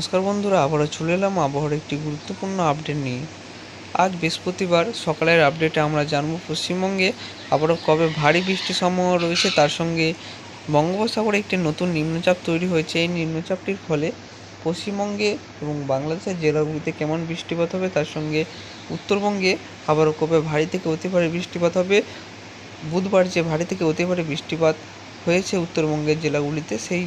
নমস্কার বন্ধুরা, আবারও চলে এলাম আবহাওয়ার একটি গুরুত্বপূর্ণ আপডেট নিয়ে। আজ বৃহস্পতিবার সকালের আপডেটে আমরা জানব পশ্চিমবঙ্গে আবারও কবে ভারী বৃষ্টির সম্ভাবনা রয়েছে। তার সঙ্গে বঙ্গোপসাগরে একটি নতুন নিম্নচাপ তৈরি হয়েছে। এই নিম্নচাপটির ফলে পশ্চিমবঙ্গে এবং বাংলাদেশের জেলাগুলিতে কেমন বৃষ্টিপাত হবে, তার সঙ্গে উত্তরবঙ্গে আবারও কবে ভারী থেকে অতি ভারী বৃষ্টিপাত হবে, বুধবার যে ভারী থেকে অতি ভারী বৃষ্টিপাত হয়েছে উত্তরবঙ্গের জেলাগুলিতে, সেই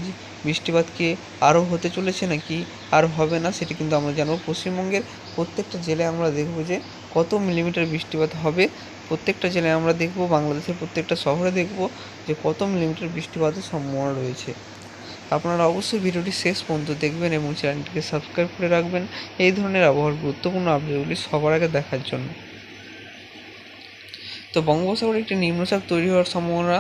বৃষ্টিপাত কি আরও হতে চলেছে নাকি আর হবে না, সেটি কিন্তু আমরা জানব। পশ্চিমবঙ্গের প্রত্যেকটা জেলায় আমরা দেখব যে কত মিলিমিটার বৃষ্টিপাত হবে। প্রত্যেকটা জেলায় আমরা দেখব, বাংলাদেশের প্রত্যেকটা শহরে দেখব যে কত মিলিমিটার বৃষ্টিপাতের সম্ভাবনা রয়েছে। আপনারা অবশ্যই ভিডিওটি শেষ পর্যন্ত দেখবেন এবং চ্যানেলটিকে সাবস্ক্রাইব করে রাখবেন। এই ধরনের আবহাওয়ার গুরুত্বপূর্ণ আপডেটগুলি সবার আগে দেখার জন্য। তো বঙ্গোপসাগরে একটি নিম্নচাপ তৈরি হওয়ার সম্ভাবনা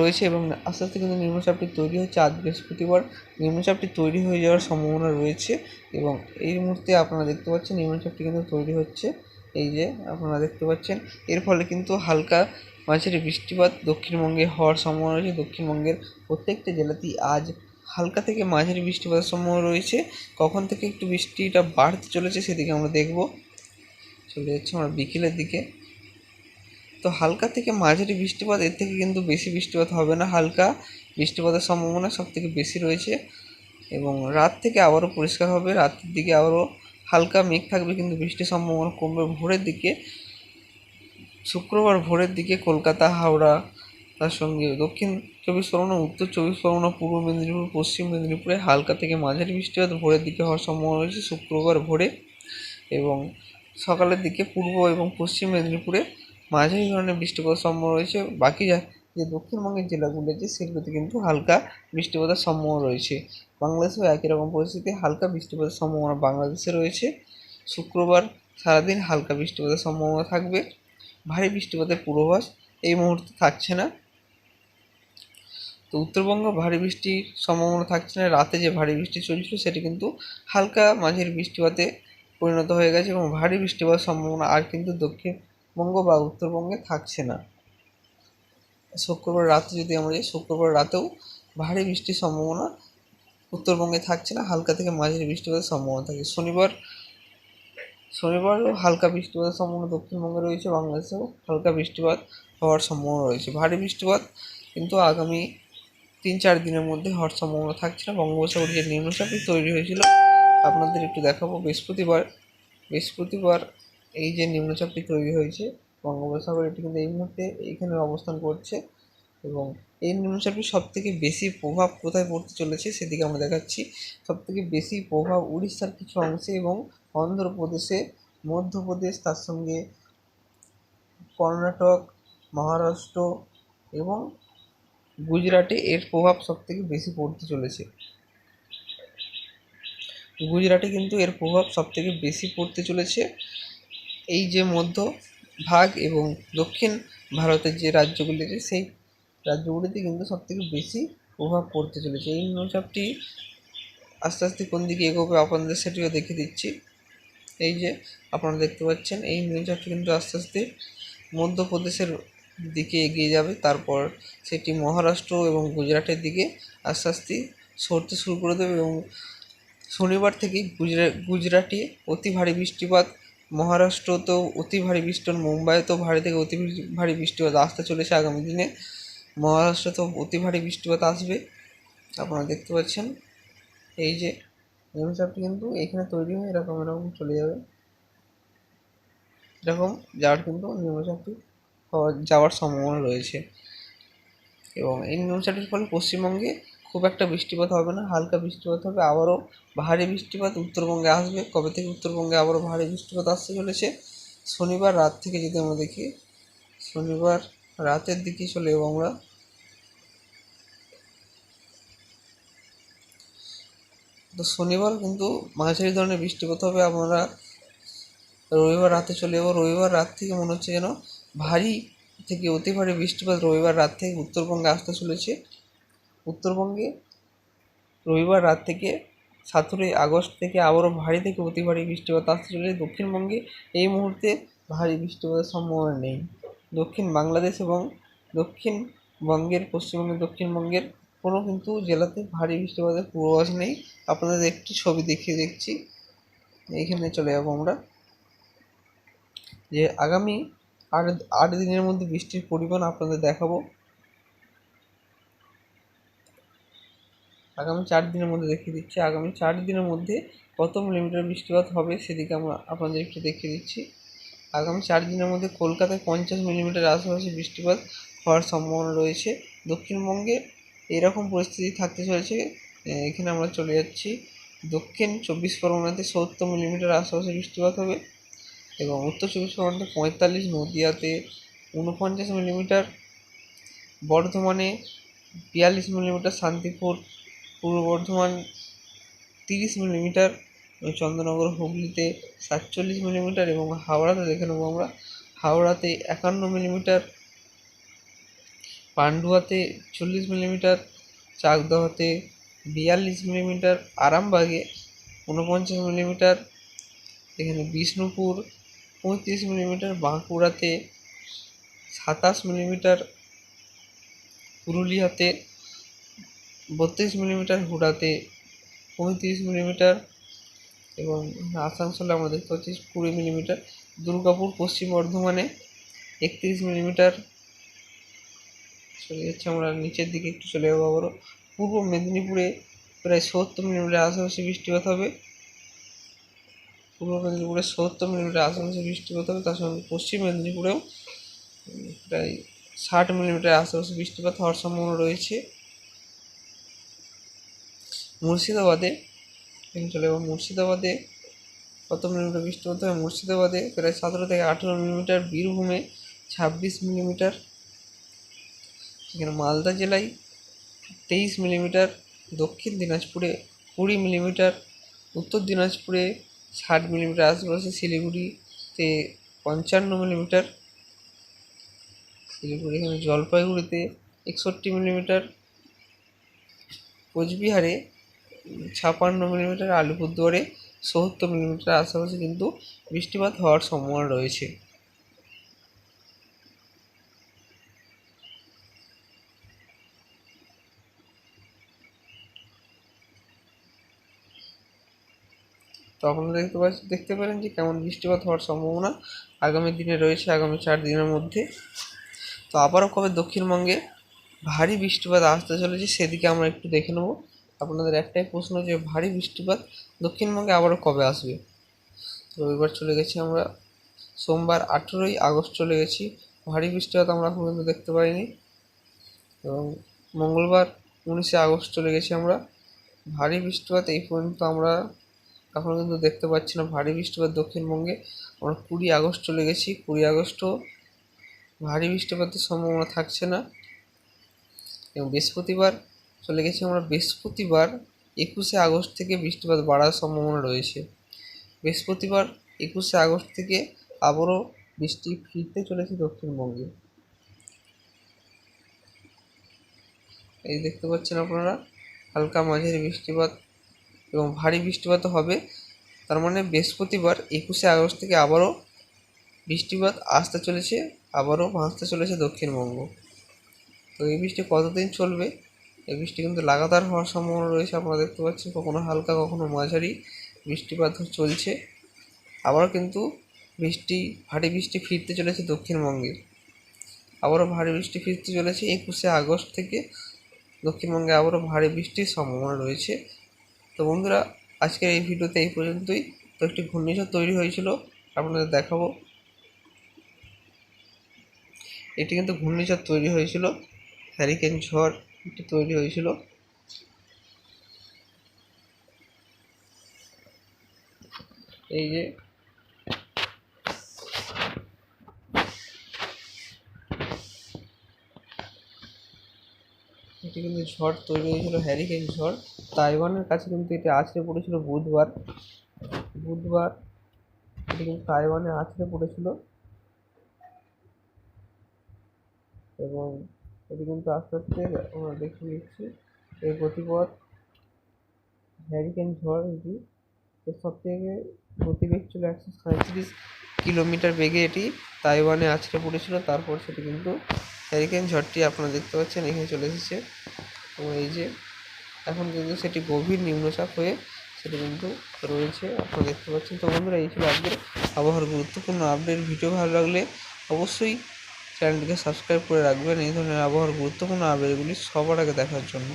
রয়েছে এবং আস্তে আস্তে কিন্তু নিম্নচাপটি তৈরি হচ্ছে। আজ বৃহস্পতিবার নিম্নচাপটি তৈরি হয়ে যাওয়ার সম্ভাবনা রয়েছে এবং এই মুহূর্তে আপনারা দেখতে পাচ্ছেন নিম্নচাপটি কিন্তু তৈরি হচ্ছে। এই যে আপনারা দেখতে পাচ্ছেন, এর ফলে কিন্তু হালকা মাঝারি বৃষ্টিপাত দক্ষিণবঙ্গে হওয়ার সম্ভাবনা রয়েছে। দক্ষিণবঙ্গের প্রত্যেকটা জেলাতেই আজ হালকা থেকে মাঝারি বৃষ্টিপাতের সম্ভাবনা রয়েছে। কখন থেকে একটু বৃষ্টিটা বাড়তে চলেছে সেদিকে আমরা দেখব। চলে যাচ্ছে আমরা বিকেলের দিকে। তো হালকা থেকে মাঝারি বৃষ্টিপাত, এর থেকে কিন্তু বেশি বৃষ্টিপাত হবে না হালকা। বৃষ্টিপাতের সম্ভাবনা সব থেকে বেশি রয়েছে এবং রাত থেকে আবারও পরিষ্কার হবে। রাতের দিকে আবারও হালকা মেঘ থাকবে, কিন্তু বৃষ্টির সম্ভাবনা কমবে ভোরের দিকে। শুক্রবার ভোরের দিকে কলকাতা, হাওড়া, তার সঙ্গে দক্ষিণ চব্বিশ পরগনা, উত্তর চব্বিশ পরগনা, পূর্ব মেদিনীপুর, পশ্চিম মেদিনীপুরে হালকা থেকে মাঝারি বৃষ্টিপাত ভোরের দিকে হওয়ার সম্ভাবনা রয়েছে শুক্রবার ভোরে। এবং সকালের দিকে পূর্ব এবং পশ্চিম মেদিনীপুরে মাঝারি ধরনের বৃষ্টিপাত সম্ভাবনা রয়েছে। বাকি যা যে দক্ষিণবঙ্গের জেলাগুলো আছে, সেগুলোতে কিন্তু হালকা বৃষ্টিপাতের সম্ভাবনা রয়েছে। বাংলাদেশেও একই রকম পরিস্থিতি। হালকা বৃষ্টিপাতের সম্ভাবনা বাংলাদেশে রয়েছে। শুক্রবার সারাদিন হালকা বৃষ্টিপাতের সম্ভাবনা থাকবে। ভারী বৃষ্টিপাতের পূর্বাভাস এই মুহূর্তে থাকছে না। তো উত্তরবঙ্গ ভারী বৃষ্টির সম্ভাবনা থাকছে না। রাতে যে ভারী বৃষ্টি চলছিল, সেটি কিন্তু হালকা মাঝের বৃষ্টিপাতে পরিণত হয়ে গেছে এবং ভারী বৃষ্টিপাতের সম্ভাবনা আর কিন্তু দক্ষিণবঙ্গ বা উত্তরবঙ্গে থাকছে না। শুক্রবার রাতে যদি আমরা যাই, শুক্রবার রাতেও ভারী বৃষ্টির সম্ভাবনা উত্তরবঙ্গে থাকছে না, হালকা থেকে মাঝারি বৃষ্টিপাতের সম্ভাবনা থাকে। শনিবার, শনিবারও হালকা বৃষ্টিপাতের সম্ভাবনা দক্ষিণবঙ্গে রয়েছে, বাংলাদেশেও হালকা বৃষ্টিপাত হওয়ার সম্ভাবনা রয়েছে। ভারী বৃষ্টিপাত কিন্তু আগামী তিন চার দিনের মধ্যে হওয়ার সম্ভাবনা থাকছে না। বঙ্গোপসাগরে যে নিম্নচাপটি তৈরি হয়েছিল, আপনাদের একটু দেখাবো। বৃহস্পতিবার বৃহস্পতিবার এই যে নিম্নচাপটি তৈরি হয়েছে, বঙ্গোপসাগর এটি কিন্তু এই মুহূর্তে এইখানে অবস্থান করছে এবং এই নিম্নচাপটি সব থেকে বেশি প্রভাব কোথায় পড়তে চলেছে সেদিকে আমরা দেখাচ্ছি। সব থেকে বেশি প্রভাব উড়িষ্যার কিছু অংশে এবং অন্ধ্রপ্রদেশে, মধ্যপ্রদেশ, তার সঙ্গে কর্ণাটক, মহারাষ্ট্র এবং গুজরাটে এর প্রভাব সব থেকে বেশি পড়তে চলেছে। গুজরাটে কিন্তু এর প্রভাব সব থেকে বেশি পড়তে চলেছে। এই যে মধ্য ভাগ এবং দক্ষিণ ভারতের যে রাজ্যগুলি আছে, সেই রাজ্যগুলিতে কিন্তু সব থেকে বেশি প্রভাব পড়তে চলেছে। এই নিম্নচাপটি আস্তে আস্তে কোন দিকে এগোবে আপনাদের সেটিও দেখে দিচ্ছি। এই যে আপনারা দেখতে পাচ্ছেন, এই নিম্নচাপটি কিন্তু আস্তে আস্তে মধ্যপ্রদেশের দিকে এগিয়ে যাবে। তারপর সেটি মহারাষ্ট্র এবং গুজরাটের দিকে আস্তে আস্তে সরতে শুরু করে দেবে এবং শনিবার থেকে গুজরা, গুজরাটে অতি ভারী বৃষ্টিপাত মহারাষ্ট্রতেও অতি ভারী বৃষ্টি মুম্বাইতেও ভারী থেকে অতি ভারী বৃষ্টিপাত আসতে চলেছে আগামী দিনে। মহারাষ্ট্রতেও অতি ভারী বৃষ্টিপাত আসবে, আপনারা দেখতে পাচ্ছেন। এই যে নিম্নচাপটি কিন্তু এখানে তৈরি হয়ে, এরকম এরকম চলে যাবে। এরকম যাওয়ার কিন্তু নিম্নচাপটি যাওয়ার সম্ভাবনা রয়েছে। এবং এই নিম্নচাপটির ফলে পশ্চিমবঙ্গে খুব একটা বৃষ্টিপাত হবে না, হালকা বৃষ্টিপাত হবে, আবারও ভারী বৃষ্টিপাত উত্তরবঙ্গে আসবে। কবে থেকে উত্তরবঙ্গে আবারও ভারী বৃষ্টিপাত আসতে চলেছে? শনিবার রাত থেকে যদি আমরা দেখি, শনিবার রাতের দিকে চলে যাব আমরা। তো শনিবার কিন্তু মাঝারি ধরনের বৃষ্টিপাত হবে, আমরা রবিবার রাতে চলে যাব। রবিবার রাত থেকে মনে হচ্ছে যেন ভারী থেকে অতি ভারী বৃষ্টিপাত রবিবার রাত থেকে উত্তরবঙ্গে আসতে চলেছে। উত্তরবঙ্গে রবিবার রাত থেকে সতেরোই আগস্ট থেকে আবারও ভারী থেকে অতি ভারী বৃষ্টিপাত আসতে চলেছে। দক্ষিণবঙ্গে এই মুহূর্তে ভারী বৃষ্টিপাতের সম্ভাবনা নেই। দক্ষিণ বাংলাদেশ এবং দক্ষিণবঙ্গের, পশ্চিমবঙ্গের, দক্ষিণবঙ্গের কোনো কিন্তু জেলাতে ভারী বৃষ্টিপাতের পূর্বাভাস নেই। আপনাদের একটি ছবি দেখিয়ে দেখছি। এইখানে চলে যাব আমরা। যে আগামী আট আট দিনের মধ্যে বৃষ্টির পরিমাণ আপনাদের দেখাবো। আগামী চার দিনের মধ্যে দেখিয়ে দিচ্ছি। আগামী চার দিনের মধ্যে কত মিলিমিটার বৃষ্টিপাত হবে, সেদিকে আমরা আপনাদের একটু দেখিয়ে দিচ্ছি। আগামী চার দিনের মধ্যে কলকাতায় পঞ্চাশ মিলিমিটার আশেপাশে বৃষ্টিপাত হওয়ার সম্ভাবনা রয়েছে। দক্ষিণবঙ্গে এরকম পরিস্থিতি থাকতে চলেছে এখানে আমরা চলে যাচ্ছি। দক্ষিণ চব্বিশ পরগনাতে সত্তর মিলিমিটার আশেপাশে বৃষ্টিপাত হবে এবং উত্তর চব্বিশ পরগনাতে পঁয়তাল্লিশ, নদিয়াতে উনপঞ্চাশ মিলিমিটার, বর্ধমানে বিয়াল্লিশ মিলিমিটার, শান্তিপুর পূর্ব বর্ধমান তিরিশ মিলিমিটার চন্দ্রনগর, হুগলিতে সাতচল্লিশ মিলিমিটার, এবং হাওড়াতে দেখে নেব আমরা, হাওড়াতে একান্ন মিলিমিটার, পান্ডুয়াতে চল্লিশ মিলিমিটার, চাকদহতে বিয়াল্লিশ মিলিমিটার, আরামবাগে ঊনপঞ্চাশ মিলিমিটার, এখানে বিষ্ণুপুর পঁয়ত্রিশ মিলিমিটার, বাঁকুড়াতে সাতাশ মিলিমিটার, পুরুলিয়াতে বত্রিশ মিলিমিটার হুড়াতে পঁয়ত্রিশ মিলিমিটার এবং আসানসোলে আমরা দেখতে পাচ্ছি কুড়ি মিলিমিটার, দুর্গাপুর পশ্চিম বর্ধমানে একত্রিশ মিলিমিটার। চলে যাচ্ছে আমরা নিচের দিকে একটু চলে যাব আবারও। পূর্ব মেদিনীপুরে প্রায় সত্তর মিলিমিটার আশেপাশে বৃষ্টিপাত হবে। পূর্ব মেদিনীপুরে সত্তর মিলিমিটার আশেপাশে বৃষ্টিপাত হবে, তার সঙ্গে পশ্চিম মেদিনীপুরেও প্রায় ষাট মিলিমিটার আশেপাশে বৃষ্টিপাত হওয়ার সম্ভাবনা রয়েছে। মুর্শিদাবাদে চলে যাব মুর্শিদাবাদে কত মিলিমিটার বৃষ্টিপাত হবে মুর্শিদাবাদে, প্রায় সতেরো থেকে আঠেরো মিলিমিটার বীরভূমে, ছাব্বিশ মিলিমিটার। এখানে মালদা জেলায় তেইশ মিলিমিটার, দক্ষিণ দিনাজপুরে কুড়ি মিলিমিটার, উত্তর দিনাজপুরে ষাট মিলিমিটার, আশেপাশে শিলিগুড়িতে পঞ্চান্ন মিলিমিটার। শিলিগুড়ি, এখানে জলপাইগুড়িতে একষট্টি মিলিমিটার। কোচবিহারে ছাপান্ন মিলিমিটার আলিপুরদুয়ারে সত্তর মিলিমিটার আশেপাশে কিন্তু বৃষ্টিপাত হওয়ার সম্ভাবনা রয়েছে। তো আপনারা দেখতে পাচ্ছেন দেখতে পারেন যে কেমন বৃষ্টিপাত হওয়ার সম্ভাবনা আগামী দিনে রয়েছে, আগামী চার দিনের মধ্যে। তো আবারও কবে দক্ষিণবঙ্গে ভারী বৃষ্টিপাত আসতে চলেছে সেদিকে আমরা একটু দেখে নেব। আপনাদের একটাই প্রশ্ন যে ভারী বৃষ্টিপাত দক্ষিণবঙ্গে আবারও কবে আসবে? রবিবার চলে গেছি আমরা। সোমবার আঠেরোই আগস্ট চলে গেছি। ভারী বৃষ্টিপাত আমরা পর্যন্ত দেখতে পাইনি। এবং মঙ্গলবার উনিশে আগস্ট চলে গেছি আমরা। ভারী বৃষ্টিপাত এই পর্যন্ত আমরা এখনও কিন্তু দেখতে পাচ্ছি না ভারী বৃষ্টিপাত দক্ষিণবঙ্গে। আমরা কুড়ি আগস্ট চলে গেছি। কুড়ি আগস্টও ভারী বৃষ্টিপাতের সম্ভাবনা থাকছে না। এবং বৃহস্পতিবার চলে গেছি আমরা বৃহস্পতিবার একুশে আগস্ট থেকে বৃষ্টিপাত বাড়ার সম্ভাবনা রয়েছে। বৃহস্পতিবার একুশে আগস্ট থেকে আবারও বৃষ্টি ফিরতে চলেছে দক্ষিণবঙ্গে। এই দেখতে পাচ্ছেন আপনারা, হালকা মাঝারি বৃষ্টিপাত এবং ভারী বৃষ্টিপাতও হবে। তার মানে বৃহস্পতিবার একুশে আগস্ট থেকে আবারও বৃষ্টিপাত আসতে চলেছে, আবারও ভাসতে চলেছে দক্ষিণবঙ্গ। তো এই বৃষ্টি কতদিন চলবে? এই বৃষ্টি কিন্তু লাগাতার হওয়ার সম্ভাবনা রয়েছে, আপনারা দেখতে পাচ্ছেন। কখনো হালকা, কখনো মাঝারি বৃষ্টিপাত চলছে। আবারও কিন্তু বৃষ্টি, ভারী বৃষ্টি ফিরতে চলেছে দক্ষিণবঙ্গে। আবারও ভারী বৃষ্টি ফিরতে চলেছে একুশে আগস্ট থেকে। দক্ষিণবঙ্গে আবারও ভারী বৃষ্টির সম্ভাবনা রয়েছে। তো বন্ধুরা, আজকের এই ভিডিওতে এই পর্যন্তই। তো একটি ঘূর্ণিঝড় তৈরি হয়েছিল, আপনাদের দেখাবো। এটি কিন্তু ঘূর্ণিঝড় তৈরি হয়েছিল হ্যারিকেন ঝড়। এটি তৈরি হয়েছিল। এই যে এটি কিন্তু ঝড় তৈরি হয়েছিল হ্যারিকেন ঝড়। তাইওয়ানের কাছে কিন্তু এটি আছড়ে পড়েছিল বুধবার। বুধবার এটি কিন্তু তাইওয়ানে আছড়ে পড়েছিল। এবং এটি কিন্তু আস্তে আস্তে আমরা দেখে নিচ্ছি এই গতিপথ হ্যারিকেন ঝড় এটি, এর সব থেকে গতিবেগ ছিল একশো সাঁত্রিশ কিলোমিটার বেগে এটি তাইওয়ানে আছড়ে পড়েছিল। তারপর সেটি কিন্তু হ্যারিকেন ঝড়টি আপনারা দেখতে পাচ্ছেন, এখানে চলে এসেছে। এবং এই যে, এখন কিন্তু সেটি গভীর নিম্নচাপ হয়ে সেটি কিন্তু রয়েছে, আপনারা দেখতে পাচ্ছেন। তো বন্ধুরা, এই ছিল আজকের আবহাওয়ার গুরুত্বপূর্ণ আপডেট ভিডিও ভালো লাগলে অবশ্যই চ্যানেলটিকে সাবস্ক্রাইব করে রাখবেন। এই ধরনের আবহাওয়ার গুরুত্বপূর্ণ আবেগগুলি সবার আগে দেখার জন্য।